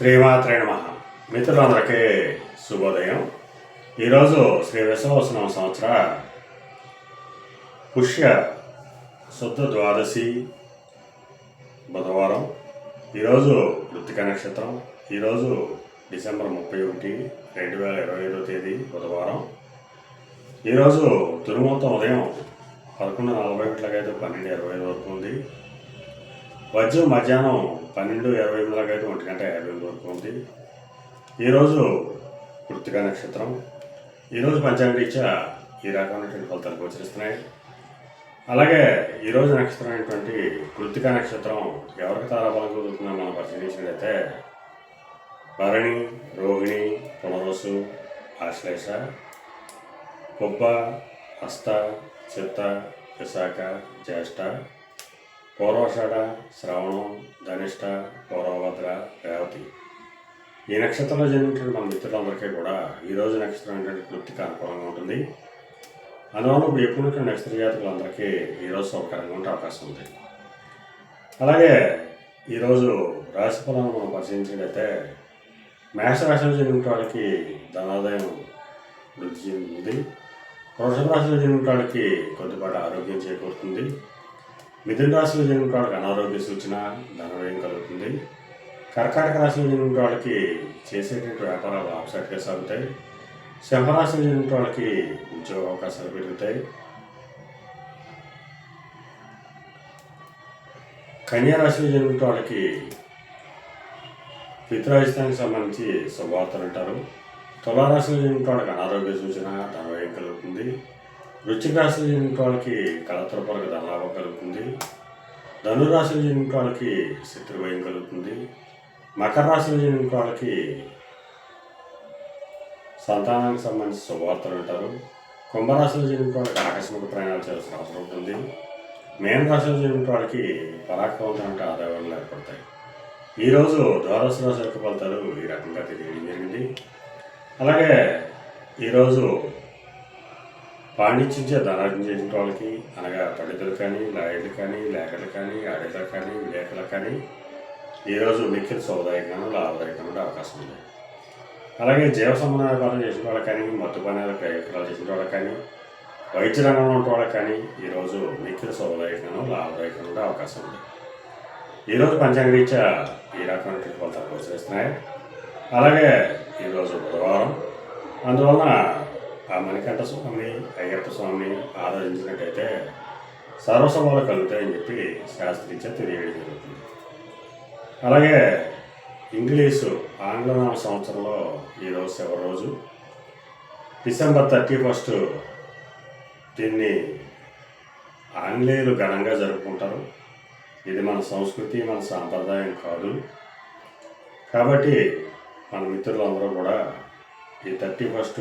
శ్రీమాత్రే నమ. మిత్రులందరికీ శుభోదయం. ఈరోజు శ్రీ విశ్వవసనం సంవత్సర పుష్య శుద్ధ ద్వాదశి బుధవారం. ఈరోజు వృత్తిక నక్షత్రం. ఈరోజు డిసెంబర్ ముప్పై ఒకటి రెండు వేల ఇరవై ఐదో తేదీ బుధవారం. ఈరోజు తురుమూర్తం ఉదయం పదకొండు నలభై గంటలకైతే పన్నెండు ఇరవై ఐదు వరకు ఉంది. వజ్రం మధ్యాహ్నం పన్నెండు ఇరవై ఎనిమిదిలకు అయితే ఒంటి గంట యాభై ఎనిమిది వరకు ఉంది. ఈరోజు కృతిక నక్షత్రం. ఈరోజు పంచాంగరీత్యా ఈ రకమైనటువంటి ఫలితాలు గోచరిస్తున్నాయి. అలాగే ఈరోజు నక్షత్రం అయినటువంటి కృతిక నక్షత్రం ఎవరికి తారాబలం కుదురుతుందో మనం పరిశీలించినట్లయితే భరణి రోహిణి పునరోసు ఆశ్లేష కొబ్బ హస్త చిత్త విశాఖ జ్యేష్ఠ పూర్వాషాఢ శ్రావణం ధనిష్ట పూర్వభద్ర రేవతి. ఈ నక్షత్రంలో జన్మించిన మన మిత్రులందరికీ కూడా ఈ రోజు నక్షత్రం ఏంటంటే వృత్తికి అనుకూలంగా ఉంటుంది. అందువల్ల ఇప్పుడు ఎప్పుడు నక్షత్ర జాతకులందరికీ ఈరోజు సౌకర్యంగా ఉండే అవకాశం ఉంది. అలాగే ఈరోజు రాశి ఫలాన్ని మనం పరిశీలించినట్లయితే మేషరాశిలో జన్మించిన వాళ్ళకి ధనాదాయం వృద్ధి చెందుతుంది. వృషభ రాశిలో జన్మించిన వాళ్ళకి కొద్దిపాటి ఆరోగ్యం చేకూరుతుంది. మిథున రాశిలో జరిగిన వాళ్ళకి అనారోగ్య సూచన ధనవ్యయం కలుగుతుంది? కర్కాటక రాశిలో జరిగిన వాళ్ళకి చేసేటువంటి వ్యాపారాలు లాభసాటిగా సాగుతాయి. సింహరాశిలో జన్మించిన వాళ్ళకి ఉద్యోగ అవకాశాలు పెరుగుతాయి. కన్యా రాశిలో జన్మించిన వాళ్ళకి పితృరాజస్థానికి సంబంధించి శుభవార్తలు అంటారు. తులారాశిలో జన్మించిన వాళ్ళకి అనారోగ్య సూచన ధనవ్యయం కలుగుతుంది? వృశ్చిక రాశిలో జన్మించిన వాళ్ళకి కళత్రపరకు ధనలాభం కలుగుతుంది. ధనురాశిలో జన్మించిన వాళ్ళకి శత్రుభయం కలుగుతుంది. మకర రాశిలో జన్మించిన వాళ్ళకి సంతానానికి సంబంధించి శుభవార్తలు ఉంటారు కుంభరాశిలో జన్మించిన వాళ్ళకి ఆకస్మిక ప్రయాణాలు చేయాల్సిన అవసరం ఉంటుంది. మేన రాశిలో జన్మించిన వాళ్ళకి పరాక్రమవంతమైన ఆదాయాలు ఏర్పడతాయి. ఈరోజు ద్వాదశ రాశి యొక్క ఫలితాలు ఈ రకంగా తెలియడం జరిగింది. అలాగే ఈరోజు పాండిత్యించే ధనార్జన చేసిన వాళ్ళకి అనగా పండితులు కానీ లాయర్లు కానీ లేఖలు కానీ ఆడిటర్లు కానీ విలేకరులు కానీ ఈరోజు మిక్కిలి సౌదాయకంగా లాభదాయకంగా ఉండే అవకాశం ఉంది. అలాగే జీవ సంబంధ వ్యాపారం చేసిన వాళ్ళకి కానీ మత్తు పనుల ప్రయోజనాలు చేసిన వాళ్ళకి కానీ వైద్య రంగంలో ఉన్న వాళ్ళకి కానీ ఈరోజు మిక్కిలి సౌదాయకంగా లాభదాయకం ఉండే అవకాశం ఉంది. ఈరోజు పంచాంగరీత్యా ఈ రకమైనటువంటి ఫలితాలు గోచరిస్తున్నాయి అలాగే ఈరోజు బుధవారం. అందువలన ఆ మణికంఠ స్వామిని అయ్యప్ప స్వామిని ఆరాధించినట్టయితే సర్వసభలు కలుగుతాయని చెప్పి శాస్త్రీత్యా తెలియడం జరుగుతుంది. అలాగే ఇంగ్లీషు ఆంగ్లనామ సంవత్సరంలో ఈరోజు చివరి రోజు డిసెంబర్ థర్టీ ఫస్ట్ దీన్ని ఆంగ్లేయులు ఘనంగా జరుపుకుంటారు. ఇది మన సంస్కృతి మన సాంప్రదాయం కాదు. కాబట్టి మన మిత్రులందరూ కూడా ఈ థర్టీ ఫస్ట్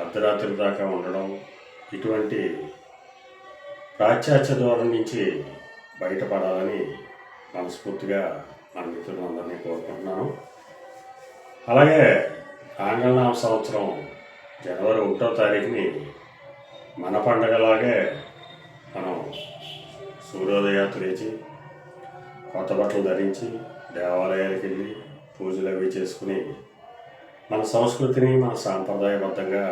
అర్ధరాత్రి దాకా ఉండడం ఇటువంటి పాశ్చాత్య ధోరణి నుంచి బయటపడాలని మనస్ఫూర్తిగా మన మిత్రులందరినీ కోరుకుంటున్నాను. అలాగే ఆంగ్లనామ సంవత్సరం జనవరి ఒకటో తారీఖుని మన పండగలాగే మనం సూర్యోదయాత్ర లేచి కొత్త బట్టలు ధరించి దేవాలయాలకు వెళ్ళి పూజలు అవి చేసుకుని మన సంస్కృతిని మన సాంప్రదాయబద్ధంగా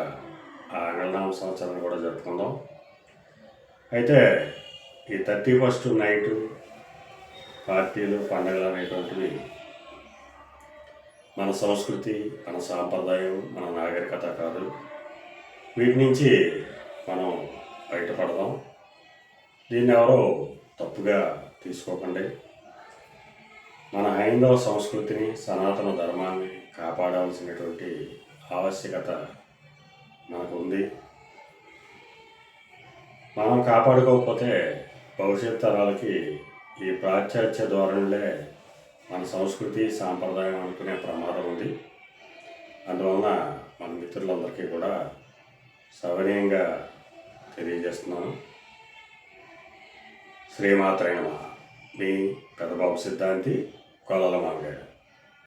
ఆంగ్లనామ సంవత్సరాన్ని కూడా జరుపుకుందాం. అయితే ఈ థర్టీ ఫస్ట్ నైట్ పార్టీలు పండుగలు అనేటువంటివి మన సంస్కృతి మన సాంప్రదాయం మన నాగరికత కాదు. వీటి నుంచి మనం బయటపడదాం. దీన్ని ఎవరో తప్పుగా తీసుకోకండి. మన హైందవ సంస్కృతిని సనాతన ధర్మాన్ని కాపాడాల్సినటువంటి ఆవశ్యకత మనకు ఉంది మనం కాపాడుకోకపోతే భవిష్యత్ తరాలకి ఈ పాశ్చాత్య ధోరణిలే మన సంస్కృతి సాంప్రదాయం అనుకునే ప్రమాదం ఉంది. అందువలన మన మిత్రులందరికీ కూడా సవనీయంగా తెలియజేస్తున్నాను. శ్రీమాత్రైన మీ పెద్దబాబు సిద్ధాంతి కొలల మామిడాడు